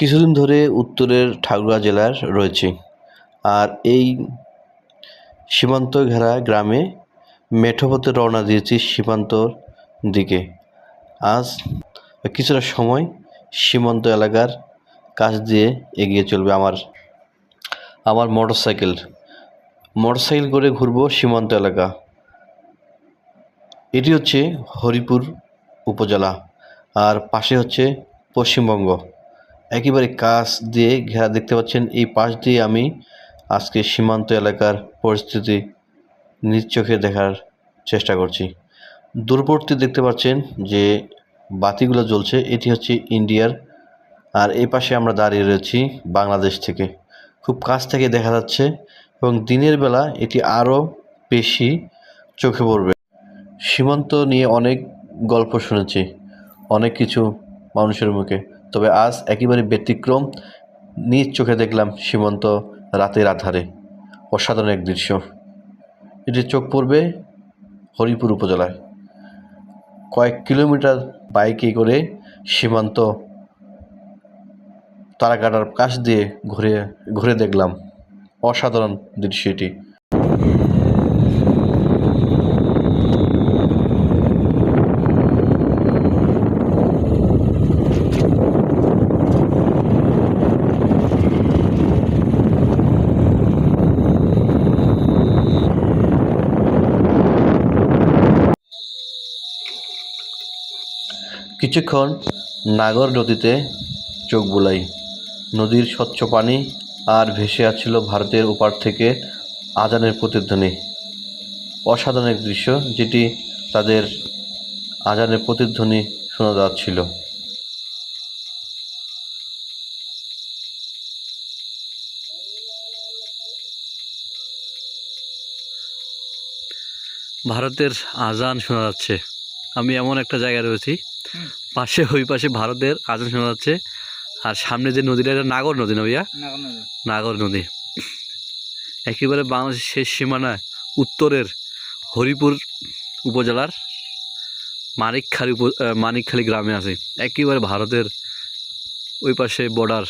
কিছুদিন ধরে উত্তরের ঠাকুরা জেলার রয়েছে। আর এই সীমান্ত ঘেরা গ্রামে মেঠোপথে রওনা দিয়েছি সীমান্তর দিকে। আজ কিছুটা সময় সীমান্ত এলাকার কাছ দিয়ে এগিয়ে চলবে আমার আমার মোটর সাইকেল মোটর করে ঘুরবো সীমান্ত এলাকা। এটি হচ্ছে হরিপুর উপজেলা, আর পাশে হচ্ছে পশ্চিমবঙ্গ। একেবারে কাছ দিয়ে ঘেরা দেখতে পাচ্ছেন। এই পাশ দিয়ে আমি আজকে সীমান্ত এলাকার পরিস্থিতি নিজ চোখে দেখার চেষ্টা করছি। দূরবর্তী দেখতে পাচ্ছেন যে বাতিগুলো জ্বলছে। এটি হচ্ছে ইন্ডিয়ার। আর এই পাশে আমরা দাঁড়িয়ে রয়েছি বাংলাদেশ থেকে। খুব কাছ থেকে দেখা যাচ্ছে এবং দিনের বেলা এটি আরও বেশি চোখে পড়বে। সীমান্ত নিয়ে অনেক গল্প শুনেছি। অনেক কিছু মানুষের মুখে। তবে আজ একেবারে ব্যতিক্রম। নিজ চোখে দেখলাম সীমান্ত রাতের আধারে। অসাধারণ এক দৃশ্য। এটি চোখ পড়বে হরিপুর উপজেলায়। কয়েক কিলোমিটার বাইকে করে সীমান্ত তারাকাটার কাছ দিয়ে ঘুরে ঘুরে দেখলাম। অসাধারণ দৃশ্য এটি। কিছুক্ষণ নাগর নদীতে চোখ বুলাই। নদীর স্বচ্ছ পানি আর ভেসে আসছিল ভারতের ওপার থেকে আজানের প্রতিধ্বনি। অসাধারণ এক দৃশ্য যেটি তাদের আজানের প্রতিধ্বনি শোনা যাচ্ছিল। ভারতের আজান শোনা যাচ্ছে। আমি এমন একটা জায়গায় রয়েছি। পাশে ওই পাশে ভারতের আজান শোনা যাচ্ছে। আর সামনে যে নদীটা এটা নাগর নদী না ভাইয়া? নাগর নদী। একেবারে বাংলাদেশের শেষ সীমানায় উত্তরের হরিপুর উপজেলার মানিকখালী মানিকখালী গ্রামে আছে। একেবারে ভারতের ওই পাশে বর্ডার